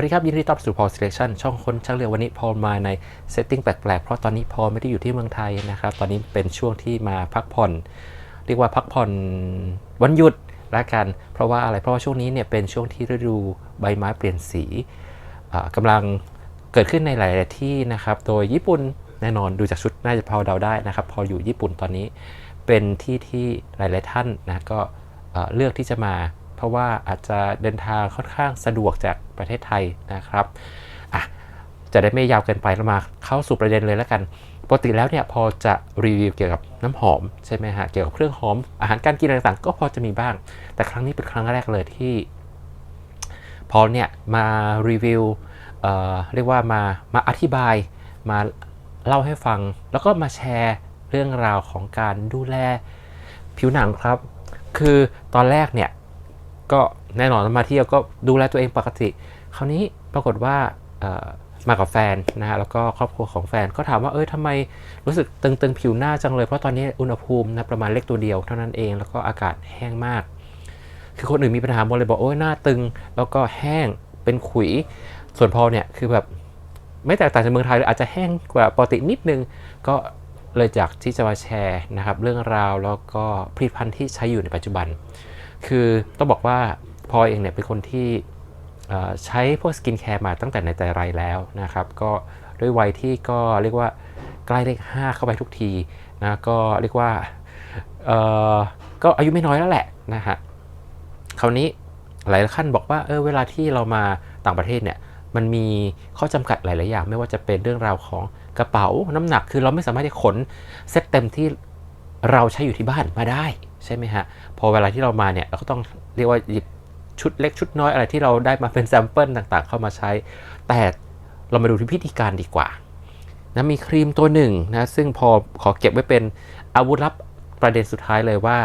วัสดีครับ ยินดีต้อนรับสู่ Paul Selection ช่องคนช่างเรือวันนี้พอมาในเซตติ้งแปลกๆ เพราะตอนนี้พอไม่ได้อยู่ที่เมืองไทยนะครับ ตอนนี้เป็นช่วงที่มาพักผ่อน เรียกว่าพักผ่อนวันหยุดละกัน เพราะว่าอะไรเพราะว่าช่วงนี้เนี่ยเป็นช่วงที่ฤดูใบไม้เปลี่ยนสีอ่ากำลังเกิดขึ้นในหลาย ๆ ที่นะครับ โดยญี่ปุ่นแน่นอนดูจากชุดน่าจะพอเดาได้นะครับ พออยู่ญี่ปุ่นตอนนี้เป็นที่ที่หลาย ๆ ท่านนะก็เลือกที่จะมา เพราะว่าอาจจะเดินทางค่อนข้างสะดวกจากประเทศไทยนะครับอะจะได้ไม่ยาวเกินไปเรามาเข้าสู่ประเด็นเลยแล้วกันปกติแล้วเนี่ยพอจะรีวิวเกี่ยวกับน้ำหอมใช่ไหมฮะเกี่ยวกับเครื่องหอมอาหารการกินอะไรต่างๆก็พอจะมีบ้าง แต่ครั้งนี้เป็นครั้งแรกเลยที่ พอเนี่ยมารีวิวเเรียกว่ามามาอธิบายมาเล่าให้ฟัง แล้วก็มาแชร์เรื่องราวของการดูแลผิวหนังครับ คือตอนแรกเนี่ย ก็แน่นอนมาเที่ยวก็ดูแลตัวเองปกติ คราวนี้ปรากฏว่ามากับแฟนนะฮะแล้วก็ครอบครัวของแฟนก็ถามว่าเอ้ยทำไมรู้สึกตึงๆผิวหน้าจังเลย เพราะตอนนี้อุณหภูมินะประมาณเล็กตัวเดียวเท่านั้นเองแล้วก็อากาศแห้งมาก คือคนอื่นมีปัญหาหมดเลยบอกโอ้ยหน้าตึง แล้วก็แห้งเป็นขุย ส่วนพอเนี่ยคือแบบไม่แตกต่างจากเมืองไทยเลยอาจจะแห้งกว่าปกตินิดนึงก็เลยจากที่จะมาแชร์นะครับเรื่องราวแล้วก็ผลิตภัณฑ์ที่ใช้อยู่ในปัจจุบัน คือต้องบอกว่าพอเองเนี่ยเป็นคนที่ใช้พวกสกินแคร์มาตั้งแต่ในแต่ไรแล้วนะครับ ก็ด้วยวัยที่ก็เรียกว่าใกล้เลข5เข้าไปทุกทีนะก็เรียกว่าก็อายุไม่น้อยแล้วแหละนะฮะคราวนี้หลายท่านบอกว่าเออเวลาที่เรามาต่างประเทศเนี่ยมันมีข้อจำกัดหลาย ๆ อย่าง ไม่ว่าจะเป็นเรื่องราวของกระเป๋าน้ำหนัก คือเราไม่สามารถที่ขนเซ็ตเต็มที่เราใช้อยู่ที่บ้านมาได้ ใช่ไหมฮะ พอเวลาที่เรามาเนี่ยเราก็ต้องเรียกว่าหยิบชุดเล็กชุดน้อยอะไรที่เราได้มาเป็นแซมเปิลต่างๆ เข้ามาใช้ แต่เรามาดูที่พิธีการดีกว่านะมีครีมตัวหนึ่งนะซึ่งพอขอเก็บไว้เป็นอาวุธลับประเด็นสุดท้ายเลยว่า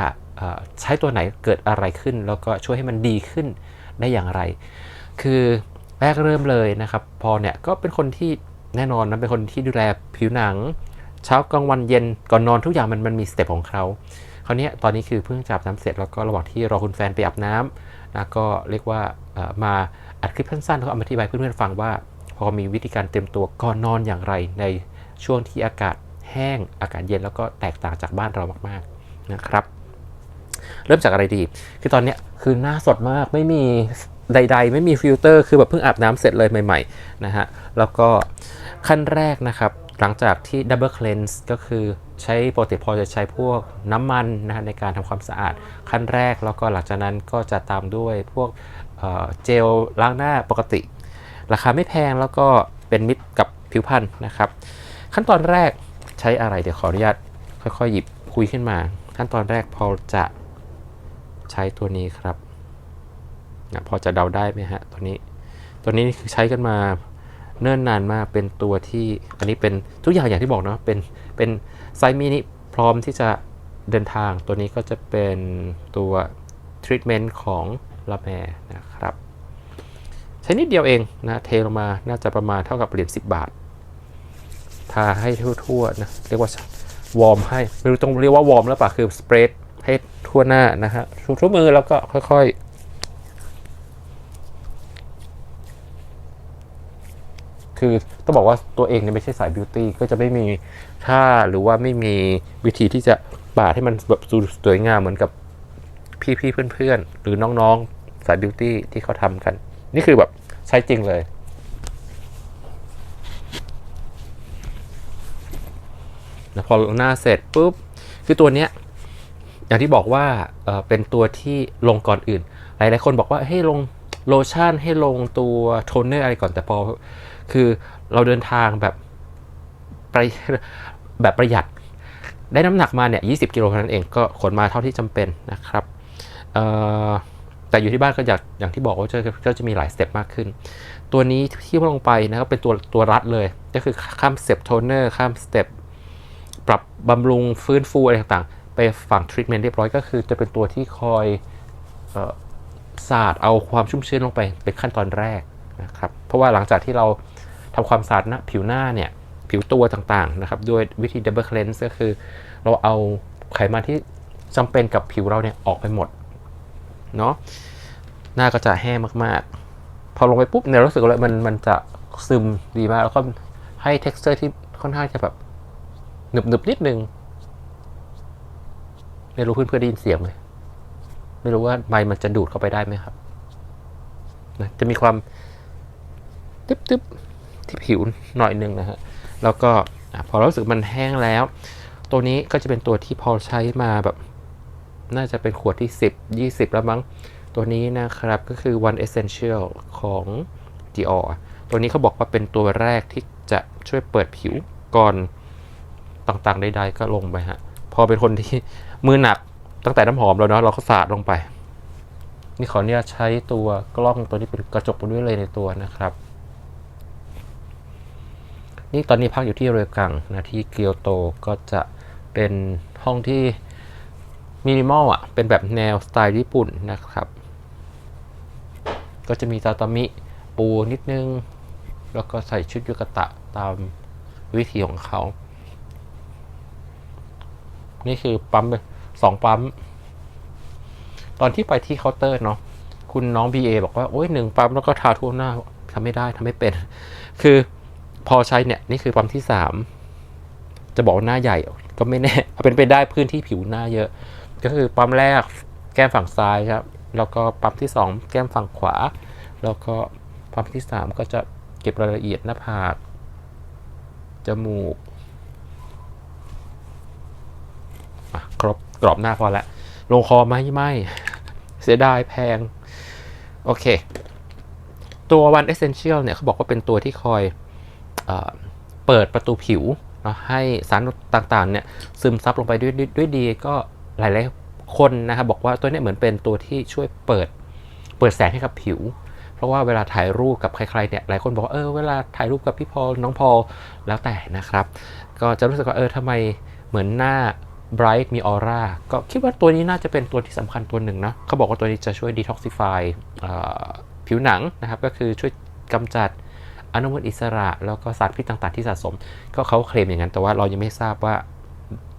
ใช้ตัวไหนเกิดอะไรขึ้น แล้วก็ช่วยให้มันดีขึ้นได้อย่างไร คือแรกเริ่มเลยนะครับ พอเนี่ยก็เป็นคนที่แน่นอนนะเป็นคนที่ดูแลผิวหนัง เช้ากลางวันเย็นก่อนนอนทุกอย่างมันมันมีสเต็ปของเขา คราวนี้ตอนนี้คือเพิ่งจับน้ำเสร็จแล้วก็ระหว่างที่รอคุณแฟนไปอาบน้ำนะก็เรียกว่ามาอัดคลิปสั้นๆแล้วก็เอามาอธิบายเพื่อนๆฟังว่า พอมีวิธีการเตรียมตัวก่อนนอนอย่างไรในช่วงที่อากาศแห้งอากาศเย็นแล้วก็แตกต่างจากบ้านเรามากๆนะครับ เริ่มจากอะไรดี คือตอนเนี้ยคือหน้าสดมากไม่มีใด ๆ ไม่มีฟิลเตอร์คือแบบเพิ่งอาบน้ำเสร็จเลยใหม่ๆนะฮะแล้วก็ขั้นแรกนะครับ หลังจากที่ Double Cleanse ก็คือ ใช้ปกติพอจะใช้พวกน้ำมันนะในการทำความสะอาดขั้นแรกแล้วก็หลังจากนั้นก็จะตามด้วยพวกเเจลล้างหน้าปกติ ราคาไม่แพงแล้วก็เป็นมิตรกับผิวพรรณนะครับ ขั้นตอนแรกใช้อะไรเดี๋ยวขออนุญาตค่อยๆ หยิบคุยขึ้นมา ขั้นตอนแรกพอจะใช้ตัวนี้ครับนะพอจะเดาได้ไหมฮะตัวนี้ ตัวนี้คือใช้กันมา เนิ่นนานมากเป็นตัวที่อันนี้เป็นทุกอย่างอย่างที่บอกเนาะเป็นเป็นไซส์มินิพร้อมที่จะเดินทางตัวนี้ก็จะเป็นตัวทรีทเมนต์ของลาแมนะครับ ใช้นิดเดียวเองนะเทลงมาน่าจะประมาณเท่ากับเหรียญ10 บาท ทาให้ทั่วๆนะเรียกว่าวอร์มให้ไม่รู้ต้องเรียกว่าวอร์มแล้วป่ะคือสเปรดให้ทั่วหน้านะฮะทั่วมือแล้วก็ค่อยๆ คือต้องบอกว่าตัวเองเนี่ยไม่ใช่สายบิวตี้ก็จะไม่มีท่าหรือว่าไม่มีวิธีที่จะปาดให้มันแบบสวยงามเหมือนกับพี่ๆเพื่อนๆ หรือน้องๆสายบิวตี้ที่เขาทำกัน นี่คือแบบใช้จริงเลยแล้วพอหน้าเสร็จปุ๊บ คือตัวเนี้ยอย่างที่บอกว่าเเป็นตัวที่ลงก่อนอื่น หลายๆคนบอกว่าให้ลงโลชั่นให้ลงตัวโทนเนอร์อะไรก่อนแต่พอ คือเราเดินทางแบบประแบบประหยัด ได้น้ำหนักมาเนี่ย20กิโลเท่านั้นเองก็ขนมาเท่าที่จำเป็นนะครับแต่อยู่ที่บ้านก็อยากอย่างที่บอกว่าจะก็จะมีหลายสเต็ปมากขึ้น ตัวนี้ที่ลงไปนะครับเป็นตัวตัวรัดเลย ก็คือข้ามสเต็ปโทนเนอร์ข้ามสเต็ปปรับบำรุงฟื้นฟูอะไรต่างๆ ไปฝั่งทรีทเมนต์เรียบร้อยก็คือจะเป็นตัวที่คอยเออสาดเอาความชุ่มชื้นลงไปเป็นขั้นตอนแรกนะครับ เพราะว่าหลังจากที่เรา ทำความสะอาดหน้าผิวหน้าเนี่ยผิวตัวต่างๆนะครับด้วยวิธี double cleanse ก็คือ เราเอาไขมันที่จำเป็นกับผิวเราเนี่ยออกไปหมดเนาะหน้าก็จะแห้งมากๆ พอลงไปปุ๊บเนี่ยรู้สึกว่ามันมันจะซึมดีมาก แล้วก็ให้ t e x t อร์ที่ค่อนข้างจะแบบหนึบหนึบๆนิดนึงไม่รู้เพื่อนเพื่อนๆได้ยินเสียงไหมไม่รู้ว่าไมมันจะดูดเข้าไปได้ไหมครับนะจะมีความตึ๊บตึ๊บๆ ที่ผิวหน่อยนึงนะฮะแล้วก็พอเรารู้สึกมันแห้งแล้ว ตัวนี้ก็จะเป็นตัวที่พอใช้มาแบบน่าจะเป็นขวดที่ 10 20 แล้วมั้ง ตัวนี้นะครับก็คือ One Essential ของ Dior ตัวนี้เขาบอกว่าเป็นตัวแรกที่จะช่วยเปิดผิวก่อนต่างๆใดๆก็ลงไปฮะ พอเป็นคนที่มือหนักตั้งแต่น้ำหอมแล้วเนาะเราก็สาดลงไป นี่ขอเนี่ยใช้ตัวกล้องตัวนี้เป็นกระจกด้วยเลยในตัวนะครับ นี่ตอนนี้พักอยู่ที่เรือกังนะที่เกียวโตก็จะเป็นห้องที่มินิมอลอะเป็นแบบแนวสไตล์ญี่ปุ่นนะครับ ก็จะมีตาตามิปูนิดนึง แล้วก็ใส่ชุดยุกตะตามวิธีของเขา นี่คือปั๊มสองปั๊ม ตอนที่ไปที่เคาน์เตอร์เนาะคุณน้อง BA บอกว่า โอ้ยหนึ่งปั๊มแล้วก็ทาทั่วหน้าทำไม่ได้ทำไม่เป็น คือ พอใช้เนี่ยนี่คือปั๊มที่สามจะบอกว่าหน้าใหญ่ก็ไม่แน่เอาเป็นไปได้พื้นที่ผิวหน้าเยอะ ก็คือปั๊มแรกแก้มฝั่งซ้ายครับ แล้วก็ปั๊มที่สองแก้มฝั่งขวา แล้วก็ปั๊มที่สามก็จะเก็บรายละเอียดหน้าผากจมูกครบกรอบหน้าพอละ ลงคอไหมไม่ เสียดายแพง โอเค ตัว One Essential เนี่ยเขาบอกว่าเป็นตัวที่คอย เปิดประตูผิวเนาะให้สารต่างๆเนี่ยซึมซับลงไปด้วยด้วยดีก็หลายๆคนนะครับบอกว่าตัวนี้เหมือนเป็นตัวที่ช่วยเปิดเปิดแสงให้กับผิว เพราะว่าเวลาถ่ายรูปกับใครๆเนี่ยหลายคนบอกว่าเออเวลาถ่ายรูปกับพี่พอลน้องพอลแล้วแต่นะครับ ก็จะรู้สึกว่าเออทำไมเหมือนหน้า bright มีออร่าก็คิดว่าตัวนี้น่าจะเป็นตัวที่สำคัญตัวหนึ่งนะเขาบอกว่าตัวนี้จะช่วย detoxify เอ่อผิวหนังนะครับ ก็คือช่วยกำจัด อนุมูลอิสระ แล้วก็สารพิษต่าง ๆ ที่สะสม ก็เขาเคลมอย่างนั้น แต่ว่าเรายังไม่ทราบว่า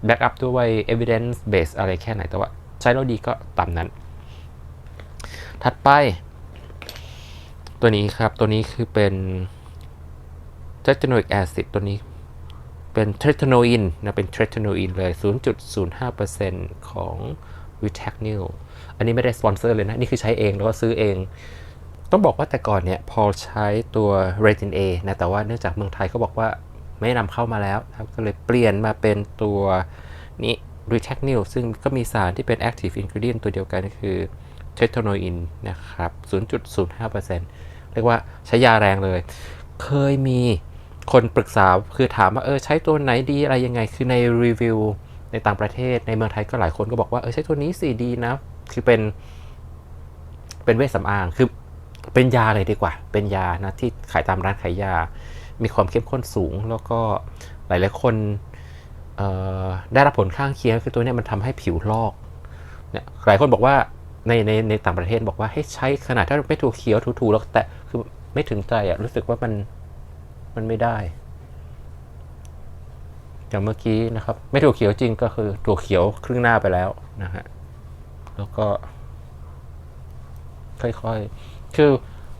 back up ด้วย evidence base อะไรแค่ไหน แต่ว่าใช้แล้วดีก็ตามนั้น ถัดไป ตัวนี้ครับ ตัวนี้คือเป็น tetranoic acid ตัวนี้เป็นเทรทโนอินนะเป็นเทรทโนอินเลย 0.05%ของ v i t a c n i l อันนี้ไม่ได้สปอนเซอร์เลยนะ นี่คือใช้เองแล้วก็ซื้อเอง ต้องบอกว่าแต่ก่อนเนี่ยพอใช้ตัว r e t i n A นะแต่ว่าเนื่องจากเมืองไทยเขาบอกว่าไม่นำเข้ามาแล้วครับก็เลยเปลี่ยนมาเป็นตัวนี้ r e t a c n i l ซึ่งก็มีสารที่เป็น active ingredient ตัวเดียวกันคือเทรทโนอินนะครับ 0.05%เรียกว่าใช้ยาแรงเลย เคยมีคนปรึกษาคือถามว่าเออใช้ตัวไหนดีอะไรยังไง คือในรีวิวในต่างประเทศในเมืองไทยก็หลายคนก็บอกว่าเออใช้ตัวนี้สิดีนะ คือเป็นเป็นเวชสำอาง คือ เป็นยาเลยดีกว่า เป็นยานะที่ขายตามร้านขายยา มีความเข้มข้นสูง แล้วก็หลายๆคนได้รับผลข้างเคียงคือตัวนี้มันทำให้ผิวลอกเนี่ยหลายคนบอกว่าในในในต่างประเทศบอกว่าให้ใช้ขนาดถ้าไม่ถูเขียวถูๆแล้วแต่คือไม่ถึงใจอะรู้สึกว่ามันมันไม่ได้อย่างเมื่อกี้นะครับ ไม่ถั่วเขียวจริงก็คือถั่วเขียวครึ่งหน้าไปแล้วนะฮะแล้วก็ ค่อยๆ คือ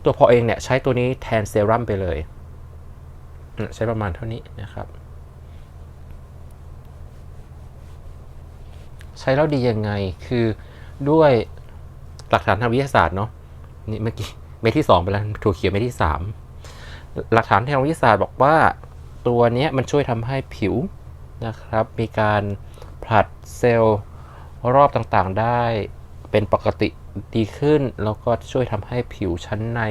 ตัวพอเองเนี่ยใช้ตัวนี้แทนเซรั่มไปเลย ใช้ประมาณเท่านี้นะครับ ใช้แล้วดียังไงคือด้วยหลักฐานทางวิทยาศาสตร์เนาะนี่เมื่อกี้เม็ดที่สองไปแล้วถั่วเขียวเม็ดที่สามหลักฐานทางวิทยาศาสตร์บอกว่าตัวนี้มันช่วยทำให้ผิวนะครับ มีการผลัดเซลล์รอบต่างๆได้เป็นปกติ ดีขึ้น แล้วก็ช่วยทำให้ผิวชั้นใน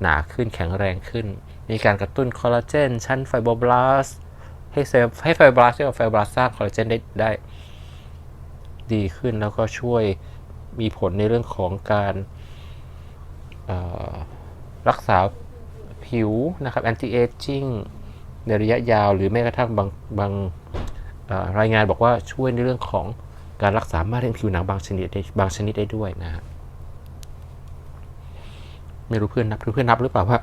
หนาขึ้นแข็งแรงขึ้น มีการกระตุ้นคอลลาเจนชั้นไฟโบบลาสให้เซลล์ให้ไฟโบบลาสต์กับไฟโบบลาสสร้างคอลลาเจนได้ได้ ดีขึ้นแล้วก็ช่วยมีผลในเรื่องของการรักษาผิวนะครับ anti aging ในระยะยาว หรือแม้กระทั่งบางบางรายงานบอกว่าช่วยในเรื่องของการรักษามะเร็งผิวหนังบางชนิดบางชนิดได้ด้วยนะฮะ ไม่รู้เพื่อนนับเพื่อนนับหรือเปล่าว่า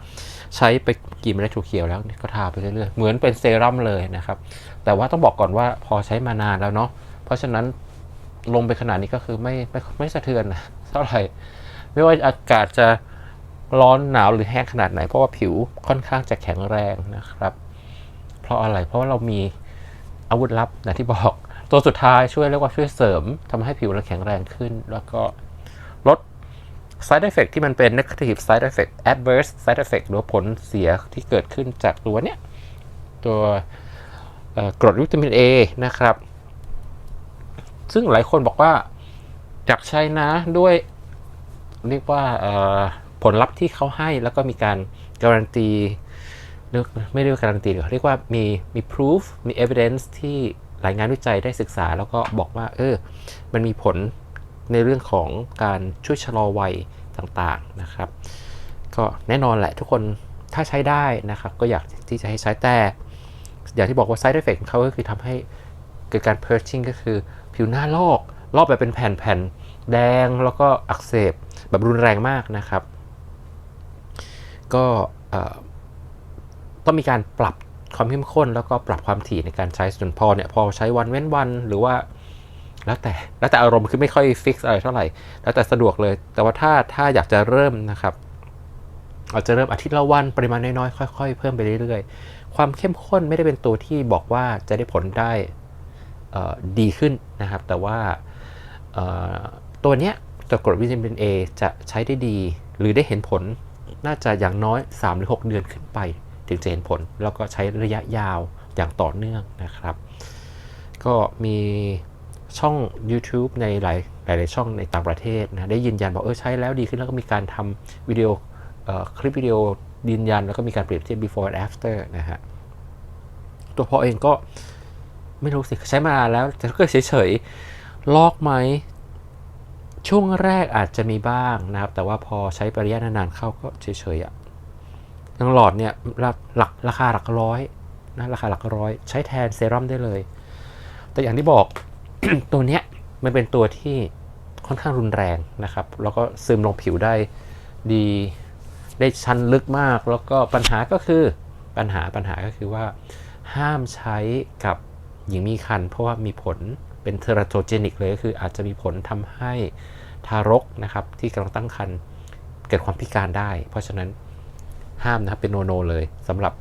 ใช้ไปกี่เมล็ดถั่วเขียวแล้วก็ทาไปเรื่อยๆเหมือนเป็นเซรั่มเลยนะครับ แต่ว่าต้องบอกก่อนว่าพอใช้มานานแล้วเนาะเพราะฉะนั้นลงไปขนาดนี้ก็คือไม่ไม่ไม่สะเทือนนะเท่าไหร่ไม่ว่าอากาศจะร้อนหนาวหรือแห้งขนาดไหน เพราะว่าผิวค่อนข้างจะแข็งแรงนะครับ เพราะอะไรเพราะว่าเรามีอาวุธลับนะที่บอกตัวสุดท้ายช่วยเรียกว่าช่วยเสริมทำให้ผิวเราแข็งแรงขึ้น แล้วก็ลด side effect ที่มันเป็น negative side effect adverse side effect หรือผลเสียที่เกิดขึ้นจากตัวเนี้ย ตัวกรดวิตามิน A นะครับ ซึ่งหลายคนบอกว่าอยากใช้นะด้วยเรียกว่าผลลัพธ์ที่เขาให้แล้วก็มีการการันตี ไม่เรียกว่าการันตีหรอเรียกว่ามีมี proof มี evidence ที่หลายงานวิจัยได้ศึกษา แล้วก็บอกว่า เออ มันมีผลในเรื่องของการช่วยชะลอวัย ต่างๆนะครับ ก็แน่นอนแหละทุกคนถ้าใช้ได้นะครับ ก็อยากที่จะให้ใช้แต่ อย่างที่บอกว่า side effect ของเขาก็คือทำให้เกิดการ purging ก็คือผิวหน้าลอก ลอกแบบเป็นแผ่นๆ แดงแล้วก็อักเสบแบบรุนแรงมากนะครับ ก็ต้องมีการปรับความเข้มข้นแล้วก็ปรับความถี่ในการใช้ส่วนพอเนี่ยพอใช้วันเว้นวัน หรือว่า แล้วแต่แล้วแต่อารมณ์คือไม่ค่อยฟิกอะไรเท่าไหร่ แล้วแต่สะดวกเลย แต่ว่าถ้าถ้าอยากจะเริ่มนะครับอาจจะเริ่มอาทิตย์ละวันปริมาณน้อยๆค่อยๆ เพิ่มไปเรื่อยๆ ความเข้มข้นไม่ได้เป็นตัวที่บอกว่าจะได้ผลได้ดีขึ้นนะครับ แต่ว่าตัวเนี้ยตัวกรดวิตามิน A จะใช้ได้ดี หรือได้เห็นผลน่าจะอย่างน้อย 3 หรือ 6 เดือนขึ้นไป ถึงจะเห็นผล แล้วก็ใช้ระยะยาวอย่างต่อเนื่องนะครับ ก็มี ช่อง YouTube ในหลายหลาย ๆ ช่องในต่างประเทศนะได้ยืนยันบอกเออใช้แล้วดีขึ้นแล้วก็มีการทำวิดีโอคลิปวิดีโอยืนยัน แล้วก็มีการเปรียบเทียบ before and after นะฮะตัวพอเองก็ไม่รู้สิ ใช้มาแล้ว แต่ก็เฉย ๆ ลอกไหม ช่วงแรกอาจจะมีบ้างนะครับ แต่ว่าพอใช้ไประยะนาน ๆ เข้าก็เฉย ๆอะทั้งหลอดเนี่ยหลักราคาหลักร้อยนะราคาหลักร้อย ใช้แทนเซรั่มได้เลย แต่อย่างที่บอก ตัวเนี้ยมันเป็นตัวที่ค่อนข้างรุนแรงนะครับ แล้วก็ซึมลงผิวได้ดีได้ชั้นลึกมาก แล้วก็ปัญหาก็คือปัญหาปัญหาก็คือว่า ห้ามใช้กับหญิงมีครรภ์เพราะว่ามีผลเป็นเทอราโทเจนิกเลยก็คืออาจจะมีผลทำให้ทารกนะครับที่กำลังตั้งครรภ์เกิดความพิการได้ เพราะฉะนั้นห้ามนะครับเป็นโนโนเลยสำหรับ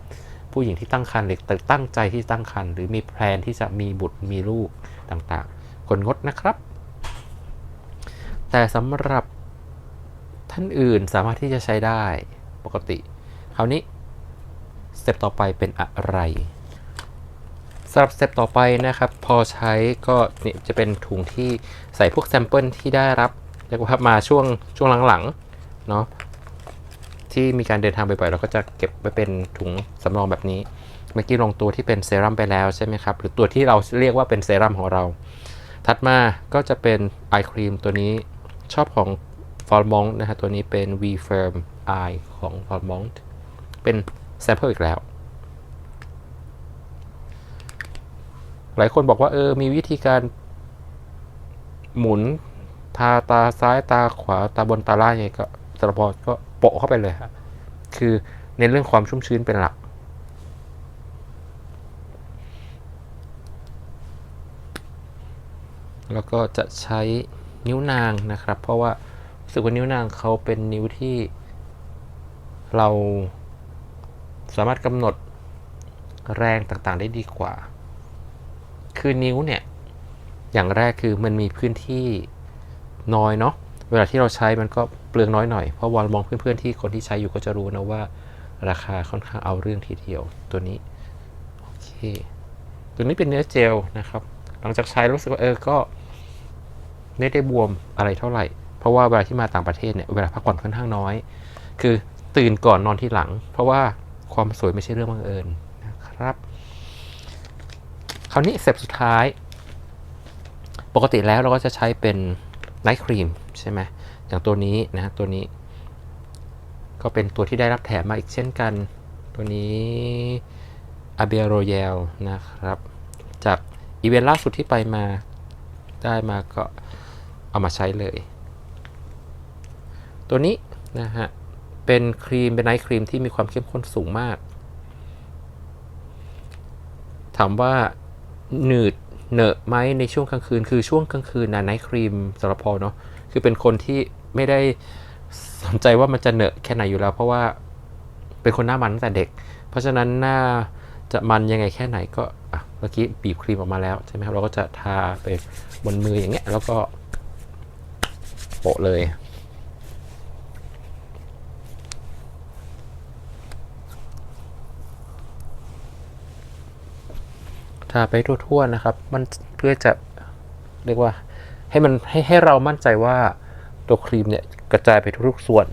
ผู้หญิงที่ตั้งครรภ์หรือตั้งใจที่ตั้งครรภ์หรือมีแพลนที่จะมีบุตรมีลูกต่าง คนงดนะครับ แต่สำหรับท่านอื่นสามารถที่จะใช้ได้ปกติ คราวนี้สเต็ปต่อไปเป็นอะไรสำหรับสเต็ปต่อไปนะครับ พอใช้ก็นี่จะเป็นถุงที่ใส่พวกแซมเปิลที่ได้รับเรียกว่ามาช่วงช่วงหลังๆเนาะที่มีการเดินทางบ่อยๆเราก็จะเก็บไว้เป็นถุงสำรองแบบนี้ เมื่อกี้ลงตัวที่เป็นเซรั่มไปแล้วใช่ไหมครับ หรือตัวที่เราเรียกว่าเป็นเซรั่มของเรา ถัดมาก็จะเป็นไอครีมตัวนี้ชอบของ f o r m o n t นะฮะตัวนี้เป็น V Firm Eye ของ f o r m o n t เป็นแซมเปิลอีกแล้ว หลายคนบอกว่าเออมีวิธีการหมุนทาตาซ้ายตาขวาตาบนตาล่างยังไงก็สารพอก็โปะเข้าไปเลยครับคือในเรื่องความชุ่มชื้นเป็นหลัก แล้วก็จะใช้นิ้วนางนะครับ เพราะว่ารู้สึกว่านิ้วนางเขาเป็นนิ้วที่เราสามารถกำหนดแรงต่างๆได้ดีกว่า คือนิ้วเนี่ย อย่างแรกคือมันมีพื้นที่น้อยเนาะ เวลาที่เราใช้มันก็เปลืองน้อยหน่อย เพราะวอลมองเพื่อนๆที่คนที่ใช้อยู่ก็จะรู้นะว่า ราคาค่อนข้างเอาเรื่องทีเดียวตัวนี้ โอเค ตัวนี้เป็นเนื้อเจลนะครับ หลังจากใช้รู้สึกว่าเออ ก็ ไม่ได้บวมอะไรเท่าไหร่ เพราะว่าเวลาที่มาต่างประเทศเนี่ยเวลาพักผ่อนค่อนข้างน้อย คือตื่นก่อนนอนที่หลัง เพราะว่าความสวยไม่ใช่เรื่องบังเอิญนะครับ คราวนี้เต็ปสุดท้าย ปกติแล้วเราก็จะใช้เป็นไนท์ครีมใช่ไหมอย่างตัวนี้นะตัวนี้ ก็เป็นตัวที่ได้รับแถมมาอีกเช่นกัน ตัวนี้ a b e r o y a l นะครับ จากอีเวนต์ล่าสุดที่ไปมาได้มาก็ เอามาใช้เลย ตัวนี้นะฮะ เป็นครีม เป็นไนท์ครีมที่มีความเข้มข้นสูงมาก ถามว่าหนืดเหนอะไหมในช่วงกลางคืน คือช่วงกลางคืนนะไนท์ครีมสำหรับพอเนาะ คือเป็นคนที่ไม่ได้สนใจว่ามันจะเหนอะแค่ไหนอยู่แล้ว เพราะว่าเป็นคนหน้ามันตั้งแต่เด็ก เพราะฉะนั้นหน้าจะมันยังไงแค่ไหนก็เมื่อกี้บีบครีมออกมาแล้วใช่ไหมครับ เราก็จะทาไปบนมืออย่างเงี้ย แล้วก็ โปะเลยทาไปทั่วๆนะครับ มันเพื่อจะเรียกว่าให้มันให้ให้เรามั่นใจว่าตัวครีมเนี่ยกระจายไปทุกๆส่วน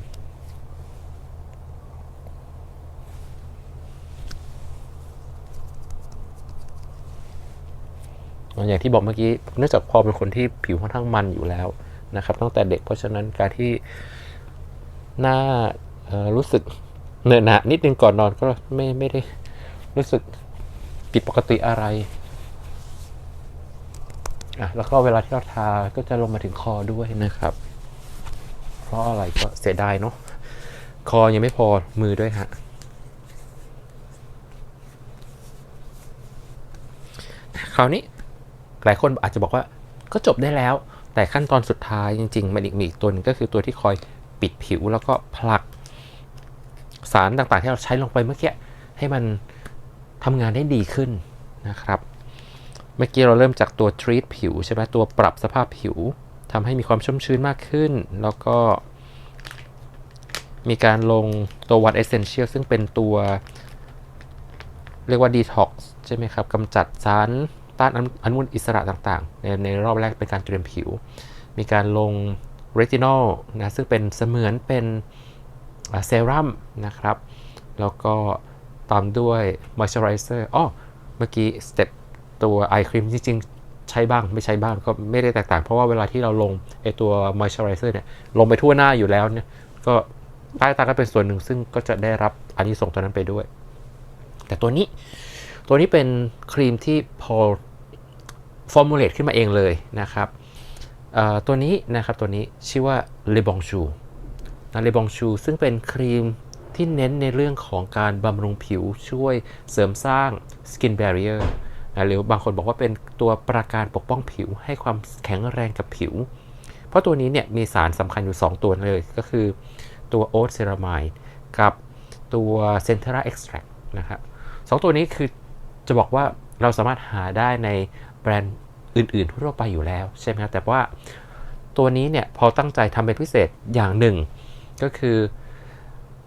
อย่างที่บอกเมื่อกี้เนื่องจากพอเป็นคนที่ผิวค่อนข้างมันอยู่แล้ว นะครับตั้งแต่เด็กเพราะฉะนั้นการที่หน้ารู้สึกเหนอะหนะนิดนึงก่อนนอนก็ไม่ไม่ได้รู้สึกผิดปกติอะไรอะแล้วก็เวลาที่เราทาก็จะลงมาถึงคอด้วยนะครับ เพราะอะไรก็เสียดายเนาะคอยังไม่พอมือด้วยฮะคราวนี้หลายคนอาจจะบอกว่าก็จบได้แล้ว แต่ขั้นตอนสุดท้ายจริงๆ มันอีกมีอีกตัวหนึงก็คือตัวที่คอยปิดผิวแล้วก็ผลักสารต่างๆที่เราใช้ลงไปเมื่อกี้ให้มันทำงานได้ดีขึ้นนะครับ เมื่อกี้เราเริ่มจากตัว treat ผิวใช่ไหมตัวปรับสภาพผิวทำให้มีความชุ่มชื้นมากขึ้น แล้วก็ มีการลงตัว One Essential ซึ่งเป็นตัว เรียกว่า Detox ใช่ไหมครับกำจัดสาร ต้านอนุมูลอิสระต่างๆ ในในรอบแรกเป็นการเตรียมผิว มีการลง Retinol นะซึ่งเป็นเสมือนเป็นเซรั่มนะครับ แล้วก็ตามด้วย Moisturizer อ้อเมื่อกี้สเต็ปตัว Eye Cream จริงๆ ใช้บ้างไม่ใช้บ้างก็ไม่ได้แตกต่าง เพราะว่าเวลาที่เราลงไอตัว Moisturizer เนี่ยลงไปทั่วหน้าอยู่แล้วเนี่ยก็ใต้ตาก็เป็นส่วนหนึ่งซึ่งก็จะได้รับอันนี้ส่งส์ตัวนั้นไปด้วย แต่ตัวนี้ตัวนี้เป็นครีมที่พอ ฟอร์มูลเลตขึ้นมาเองเลยนะครับตัวนี้นะครับตัวนี้ชื่อว่า l e b o n c h u นะ l e b o n c h u ซึ่งเป็นครีมที่เน้นในเรื่องของการบำรุงผิวช่วยเสริมสร้าง skin barrier นะหรือบางคนบอกว่าเป็นตัวประการปกป้องผิวให้ความแข็งแรงกับผิว เพราะตัวนี้เนี่ยมีสารสำคัญอยู่ 2 ตัวเลยก็คือตัวโอ๊ตเซรามายกับตัวเซนเทราเอ็กซ์แทรกนะครับสองตัวนี้คือจะบอกว่าเราสามารถหาได้ใน แบรนด์อื่นๆทั่วไปอยู่แล้วใช่ไหมครับแต่ว่าตัวนี้เนี่ยพอตั้งใจทำเป็นพิเศษอย่างหนึ่ง ก็คือ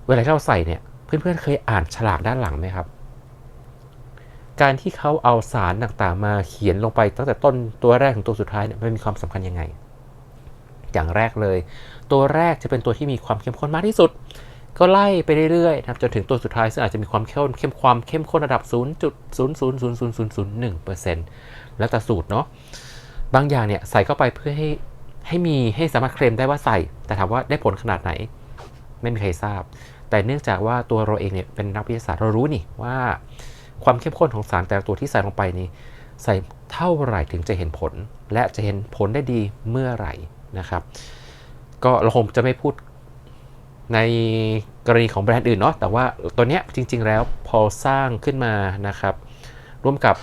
เวลาที่เราใส่เนี่ยเพื่อนๆเคยอ่านฉลากด้านหลังไหมครับ การที่เขาเอาสารต่างๆ มาเขียนลงไปตั้งแต่ต้นตัวแรกถึงตัวสุดท้ายเนี่ยมันมีความสำคัญยังไง อย่างแรกเลย ตัวแรกจะเป็นตัวที่มีความเข้มข้นมากที่สุด ก็ไล่ไปเรื่อยๆนะครับจนถึงตัวสุดท้ายซึ่งอาจจะมีความเข้มเข้มความเข้มข้นระดับ 0.0000001% แล้วแต่สูตรเนาะบางอย่างเนี่ยใส่เข้าไปเพื่อให้ให้มีให้สามารถเคลมได้ว่าใส่ แต่ถามว่าได้ผลขนาดไหน ไม่มีใครทราบ แต่เนื่องจากว่าตัวเราเองเนี่ยเป็นนักวิทยาศาสตร์เรารู้นี่ว่าความเข้มข้นของสารแต่ละตัวที่ใส่ลงไปนี่ใส่เท่าไหร่ถึงจะเห็นผล และจะเห็นผลได้ดีเมื่อไหร่นะครับ ก็เราคงจะไม่พูดในกรณีของแบรนด์อื่นเนาะแต่ว่าตัวเนี้ยจริง ๆ แล้วพอสร้างขึ้นมานะครับ ร่วมกับ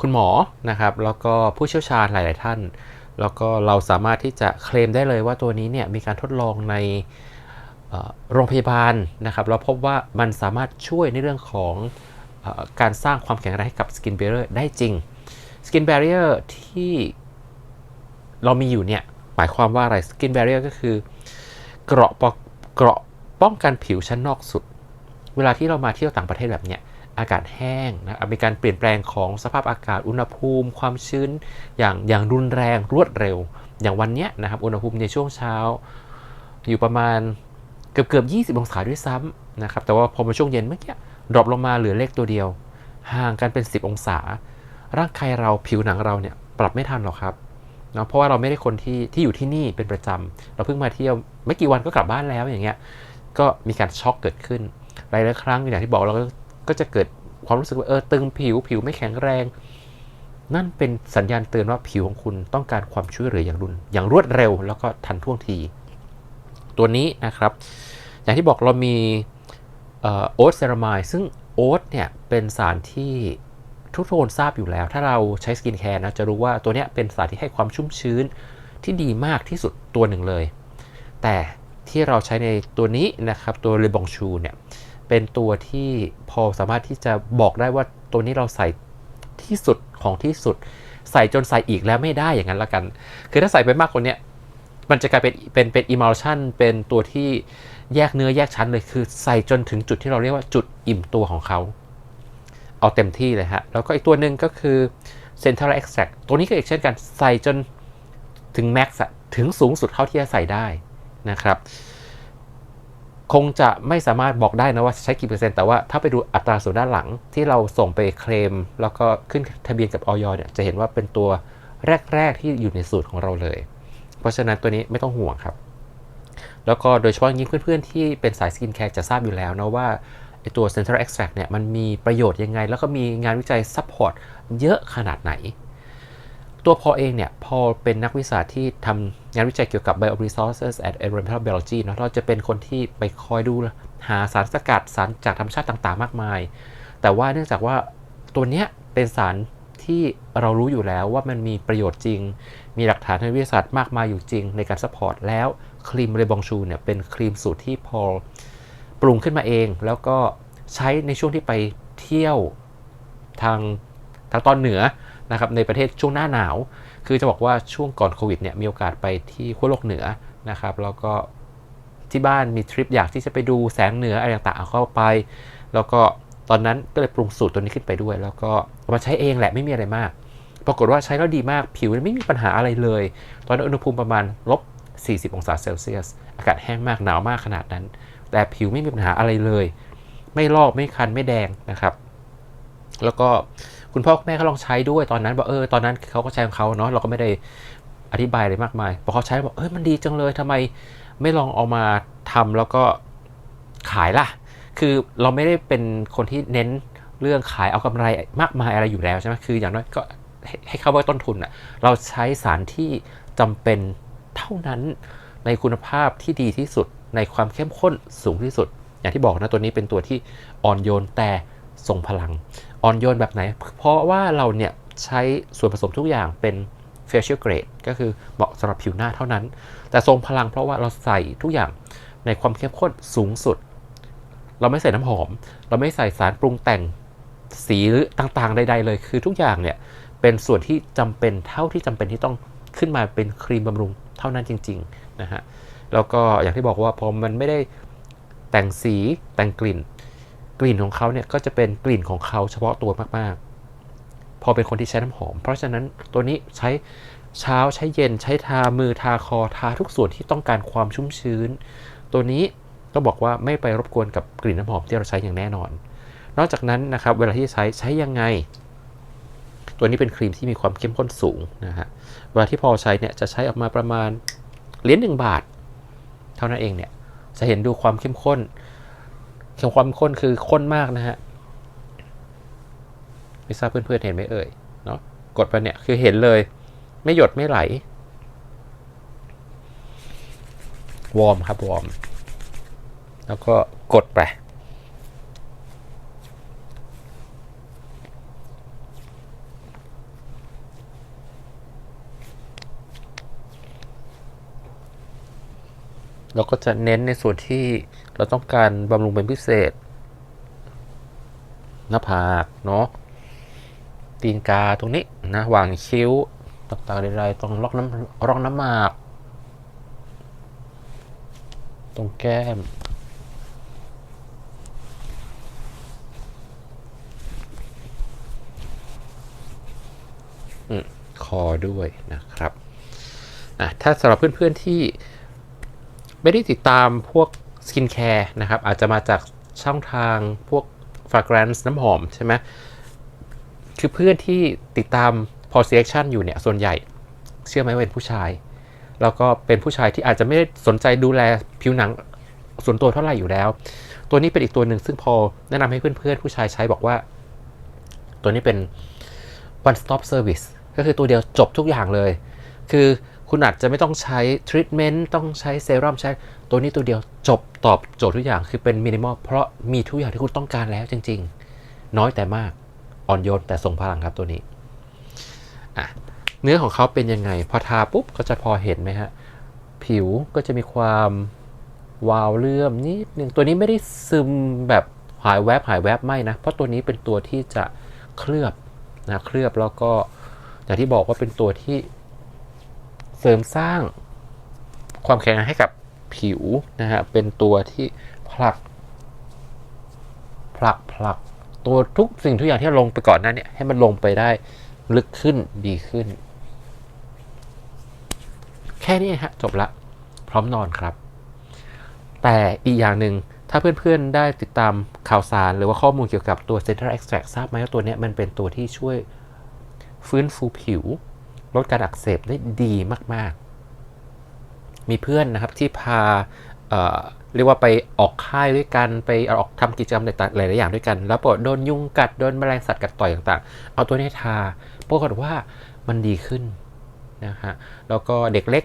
คุณหมอนะครับแล้วก็ผู้เชี่ยวชาญหลาย ๆ ท่าน แล้วก็เราสามารถที่จะเคลมได้เลยว่าตัวนี้เนี่ยมีการทดลองในโรงพยาบาลนะครับเราพบว่ามันสามารถช่วยในเรื่องของอการสร้างความแข็งแรงให้กับ skin barrier ได้จริง skin barrier ที่เรามีอยู่เนี่ยหมายความว่าอะไร skin barrier ก็คือเกราะปกเกราะป้องกันผิวชั้นนอกสุด เวลาที่เรามาเที่ยวต่างประเทศแบบเนี้ย อากาศแห้งนะมีการเปลี่ยนแปลงของสภาพอากาศอุณหภูมิ ความชื้นอย่างอย่างรุนแรงรวดเร็ว อย่างวันนี้นะครับอุณหภูมิในช่วงเช้า อยู่ประมาณเกือบเกือบ 20 องศาด้วยซ้ำนะครับแต่ว่าพอมาช่วงเย็นเมื่อกี้ดรอปลงมาเหลือเลขตัวเดียว ห่างกันเป็น 10 องศา ร่างกายเราผิวหนังเราเนี่ยปรับไม่ทันหรอกครับเนาะเพราะว่าเราไม่ได้คนที่ที่อยู่ที่นี่เป็นประจำเราเพิ่งมาเที่ยวไม่กี่วันก็กลับบ้านแล้วอย่างเงี้ยก็มีการช็อกเกิดขึ้นหลายๆครั้งอย่างที่บอกเราก็ก็ จะเกิดความรู้สึกว่าเออตึงผิวผิวไม่แข็งแรง นั่นเป็นสัญญาณเตือนว่าผิวของคุณต้องการความช่วยเหลืออย่างรุนอย่างรวดเร็วแล้วก็ทันท่วงที ตัวนี้นะครับ อย่างที่บอกเรามีโอ๊ตเซรามายซึ่งโอ๊ตเนี่ยเป็นสารที่ทุกคนทราบอยู่แล้ว ถ้าเราใช้สกินแคร์นะจะรู้ว่าตัวนี้เป็นสารที่ให้ความชุ่มชื้นที่ดีมากที่สุดตัวหนึ่งเลย แต่ที่เราใช้ในตัวนี้นะครับตัวเรบองชูเนี่ย เป็นตัวที่พอสามารถที่จะบอกได้ว่าตัวนี้เราใส่ที่สุดของที่สุด ใส่จนใส่อีกแล้วไม่ได้อย่างนั้นละกัน คือถ้าใส่ไปมากกว่านี้มันจะกลายเป็นเป็นเป็น emulsion เป็นตัวที่แยกเนื้อแยกชั้นเลยคือใส่จนถึงจุดที่เราเรียกว่าจุดอิ่มตัวของเขาเอาเต็มที่เลยฮะ แล้วก็อีกตัวหนึ่งก็คือ central extract ตัวนี้ก็อีกเช่นกันใส่จนถึง max อะถึงสูงสุดเท่าที่จะใส่ได้นะครับ คงจะไม่สามารถบอกได้นะว่าใช้กี่เปอร์เซ็นต์แต่ว่าถ้าไปดูอัตราส่วนด้านหลังที่เราส่งไปเคลม แล้วก็ขึ้นทะเบียนกับออยเนี่ยจะเห็นว่าเป็นตัวแรก ๆ ที่อยู่ในสูตรของเราเลย เพราะฉะนั้นตัวนี้ไม่ต้องห่วงครับ แล้วก็โดยเฉพาะยิ่งเพื่อนๆ ที่เป็นสายสกินแคร์จะทราบอยู่แล้วนะว่าตัว Central Extract เนี่ยมันมีประโยชน์ยังไง แล้วก็มีงานวิจัยซัพพอร์ตเยอะขนาดไหน ตัวพอเองเนี่ยพอเป็นนักวิชาที่ทำ งานวิจัยเกี่ยวกับ bioresources and environmental biology เนาะเราจะเป็นคนที่ไปคอยดูหาสารสกัดสารจากธรรมชาติต่างๆ มากมาย แต่ว่าเนื่องจากว่าตัวเนี้ยเป็นสารที่เรารู้อยู่แล้วว่ามันมีประโยชน์จริง มีหลักฐานทางวิทยาศาสตร์มากมายอยู่จริงในการซัพพอร์ตแล้วครีมเรบองชูเนี่ยเป็นครีมสูตรที่พอปรุงขึ้นมาเอง แล้วก็ใช้ในช่วงที่ไปเที่ยวทางทางตอนเหนือนะครับในประเทศช่วงหน้าหนาว คือจะบอกว่าช่วงก่อนโควิดเนี่ยมีโอกาสไปที่ขั้วโลกเหนือนะครับ แล้วก็ที่บ้านมีทริปอยากที่จะไปดูแสงเหนืออะไรต่างๆเข้าไป แล้วก็ตอนนั้นก็เลยปรุงสูตรตัวนี้ขึ้นไปด้วย แล้วก็มาใช้เองแหละไม่มีอะไรมาก ปรากฏว่าใช้แล้วดีมากผิวไม่มีปัญหาอะไรเลย ตอนนั้นอุณหภูมิประมาณลบ 40 องศาเซลเซียส อากาศแห้งมากหนาวมากขนาดนั้น แต่ผิวไม่มีปัญหาอะไรเลย ไม่ลอกไม่คันไม่แดงนะครับ แล้วก็ คุณพ่อคุณแม่เขาลองใช้ด้วยตอนนั้นบอกเออตอนนั้นเขาก็ใช้ของเขาเนาะเราก็ไม่ได้อธิบายอะไรมากมายพอเขาใช้บอกเออมันดีจังเลยทำไมไม่ลองเอามาทำแล้วก็ขายล่ะ คือเราไม่ได้เป็นคนที่เน้นเรื่องขายเอากำไรมากมายอะไรอยู่แล้วใช่ไหมคืออย่างน้อยก็ให้เข้าไว้ต้นทุนอะ่ะเราใช้สารที่จำเป็นเท่านั้นในคุณภาพที่ดีที่สุดในความเข้มข้นสูงที่สุด อย่างที่บอกนะตัวนี้เป็นตัวที่อ่อนโยนแต่ทรงพลัง อ่อนโยนแบบไหน เพราะว่าเราเนี่ยใช้ส่วนผสมทุกอย่างเป็น facial grade ก็คือเหมาะสำหรับผิวหน้าเท่านั้น แต่ทรงพลังเพราะว่าเราใส่ทุกอย่างในความเข้มข้นสูงสุด เราไม่ใส่น้ำหอม เราไม่ใส่สารปรุงแต่งสีหรือต่างๆ ใด ๆ เลย คือทุกอย่างเนี่ยเป็นส่วนที่จำเป็นเท่าที่จำเป็นที่ต้องขึ้นมาเป็นครีมบำรุงเท่านั้นจริงๆนะฮะแล้วก็อย่างที่บอกว่าพอมันไม่ได้แต่งสีแต่งกลิ่น กลิ่นของเขาเนี่ยก็จะเป็นกลิ่นของเขาเฉพาะตัวมากๆ พอเป็นคนที่ใช้น้ำหอม เพราะฉะนั้นตัวนี้ใช้เช้าใช้เย็นใช้ทามือทาคอทาทุกส่วนที่ต้องการความชุ่มชื้น ตัวนี้ก็บอกว่าไม่ไปรบกวนกับกลิ่นน้ำหอมที่เราใช้อย่างแน่นอน นอกจากนั้นนะครับเวลาที่ใช้ใช้ยังไง ตัวนี้เป็นครีมที่มีความเข้มข้นสูงนะฮะเวลาที่พอใช้เนี่ยจะใช้ออกมาประมาณเหรียญหนึ่งบาท เท่านั้นเองเนี่ยจะเห็นดูความเข้มข้น ความข้นคือข้นมากนะฮะไม่ทราบเพื่อนๆเห็นไหมเอ่ยเนาะกดไปเนี่ยคือเห็นเลย ไม่หยดไม่ไหล วอร์มครับวอร์ม แล้วก็กดไป เราก็จะเน้นในส่วนที่เราต้องการบำรุงเป็นพิเศษ หน้าผากเนาะตีนกาตรงนี้นะหว่างคิ้วต่างๆใดๆตรงร่องน้ำร่องน้ำหมาก ตรงแก้ม คอด้วยนะครับ อะ ถ้าสำหรับเพื่อนๆที่ ไม่ได้ติดตามพวกสกินแคร์นะครับ อาจจะมาจากช่องทางพวกฟา g กรนซ์น้ำหอมใช่ไหมคือเพื่อนที่ติดตามพอ selection อยู่เนี่ย ส่วนใหญ่เชื่อไหมว่าเป็นผู้ชาย แล้วก็เป็นผู้ชายที่อาจจะไม่ได้สนใจดูแลผิวหนังส่วนตัวเท่าไหร่อยู่แล้ว ตัวนี้เป็นอีกตัวหนึ่งซึ่งพอแนะนำให้เพื่อนๆ ผู้ชายใช้บอกว่า ตัวนี้เป็น one stop service ก็คือตัวเดียวจบทุกอย่างเลย คือ คุณอาจจะไม่ต้องใช้ทรีทเมนต์ต้องใช้เซรั่มใช้ตัวนี้ตัวเดียวจบตอบโจทย์ทุกอย่างคือเป็นมินิมอลเพราะมีทุกอย่างที่คุณต้องการแล้วจริง ๆ น้อยแต่มากอ่อนโยนแต่ทรงพลังครับตัวนี้อะเนื้อของเขาเป็นยังไง พอทาปุ๊บก็จะพอเห็นไหมฮะ ผิวก็จะมีความวาวเลื่อมนิดนึงตัวนี้ไม่ได้ซึมแบบหายแวบหายแวบไม่นะ เพราะตัวนี้เป็นตัวที่จะเคลือบนะเคลือบแล้วก็อย่างที่บอกว่าเป็นตัวที่ เสริมสร้างความแข็งให้กับผิวนะฮะเป็นตัวที่ผลัก ผลักผลักตัวทุกสิ่งทุกอย่างที่ลงไปก่อนหนั้นเนี่ยให้มันลงไปได้ลึกขึ้นดีขึ้น แค่นี้ฮะจบละ พร้อมนอนครับ แต่อีกอย่างหนึ่งถ้าเพื่อนๆได้ติดตามข่าวสารหรือว่าข้อมูลเกี่ยวกับตัว Central Extract ทราบไหมว่าตัวเนี้ยมันเป็นตัวที่ช่วยฟื้นฟูผิว ลดการอักเสบได้ดีมาก ๆ มีเพื่อนนะครับที่พาเเรียกว่าไปออกค่ายด้วยกันไปออกทำกิจกรรมหลาย ๆ อย่างด้วยกัน แล้วปรากฏโดนยุงกัดโดนแมลงสัตว์กัดต่อยต่าง ๆ เอาตัวนี้ทาปรากฏว่ามันดีขึ้นนะฮะแล้วก็เด็กเล็ก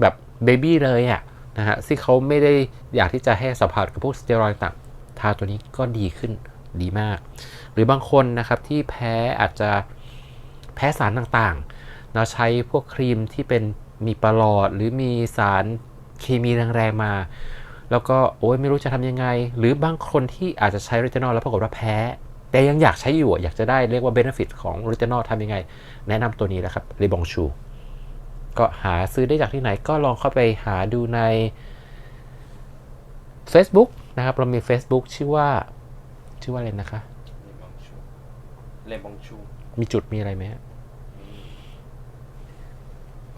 แบบเบบี้เลยอะนะฮะที่เขาไม่ได้อยากที่จะให้สัมผัสกับพวกสเตียรอยด์ต่างทาตัวนี้ก็ดีขึ้นดีมาก หรือบางคนนะครับที่แพ้อาจจะแพ้สารต่างๆ เราใช้พวกครีมที่เป็นมีประหลอด หรือมีสารเคมีแรงๆมา แล้วก็โอ้ยไม่รู้จะทำยังไง หรือบางคนที่อาจจะใช้ริตานอลแล้วปรากฏว่าแพ้ แต่ยังอยากใช้อยู่อะอยากจะได้เรียกว่าเบนฟิตของริตานอลทำยังไง แนะนำตัวนี้แหละครับรีบองชู ก็หาซื้อได้จากที่ไหนก็ลองเข้าไปหาดูใน Facebook นะครับ เรามี Facebook ชื่อว่า ชื่อว่าอะไรนะคะเลบองชูเลบองชูมีจุดมีอะไรไหมฮะ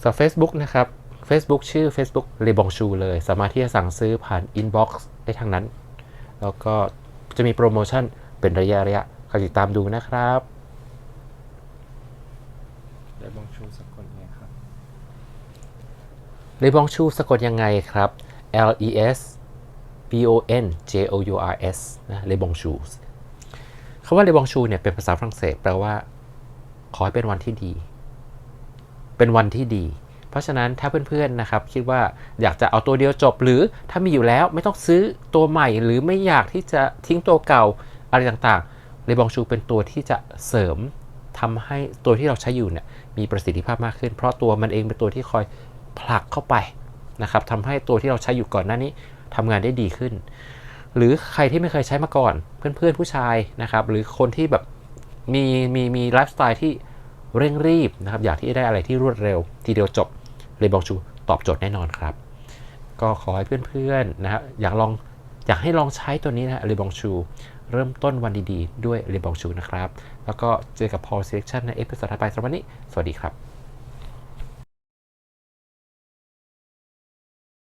สำหรับ Facebook นะครับ Facebook ชื่อ Facebook เลบองชูเลย สามารถที่จะสั่งซื้อผ่าน Inbox ได้ทางนั้น แล้วก็จะมีโปรโมชั่นเป็นระยะระยะคอยติดตามดูนะครับเลบองชูสะกดไงครับเลบองชูสะกดยังไงครับ L E S B O N J O U R S นะเลบองชูคำว่าเลบองชูเนี่ยเป็นภาษาฝรั่งเศสแปลว่า ขอให้เป็นวันที่ดี เป็นวันที่ดี เพราะฉะนั้นถ้าเพื่อนๆนะครับคิดว่าอยากจะเอาตัวเดียวจบ หรือถ้ามีอยู่แล้วไม่ต้องซื้อตัวใหม่ หรือไม่อยากที่จะทิ้งตัวเก่าอะไรต่างๆเลบองชูเป็นตัวที่จะเสริมทำให้ตัวที่เราใช้อยู่เนี่ยมีประสิทธิภาพมากขึ้น เพราะตัวมันเองเป็นตัวที่คอยผลักเข้าไปนะครับทำให้ตัวที่เราใช้อยู่ก่อนหน้านี้ทำงานได้ดีขึ้น หรือใครที่ไม่เคยใช้มาก่อน เพื่อนๆผู้ชายนะครับหรือคนที่แบบมีมีมีไลฟ์สไตล์ที่ เร่งรีบนะครับ อยากที่จะได้อะไรที่รวดเร็ว ทีเดียวจบเลยบองชูตอบโจทย์แน่นอนครับ ก็ขอให้เพื่อนๆนะครับอยากลองอยากให้ลองใช้ตัวนี้นะฮะเรบองชูเริ่มต้นวันดีๆ ด้วยเรบองชูนะครับ แล้วก็เจอกับ Paul Selection ในเอพิโซดถัดไปสำหรับวันนี้ สวัสดีครับ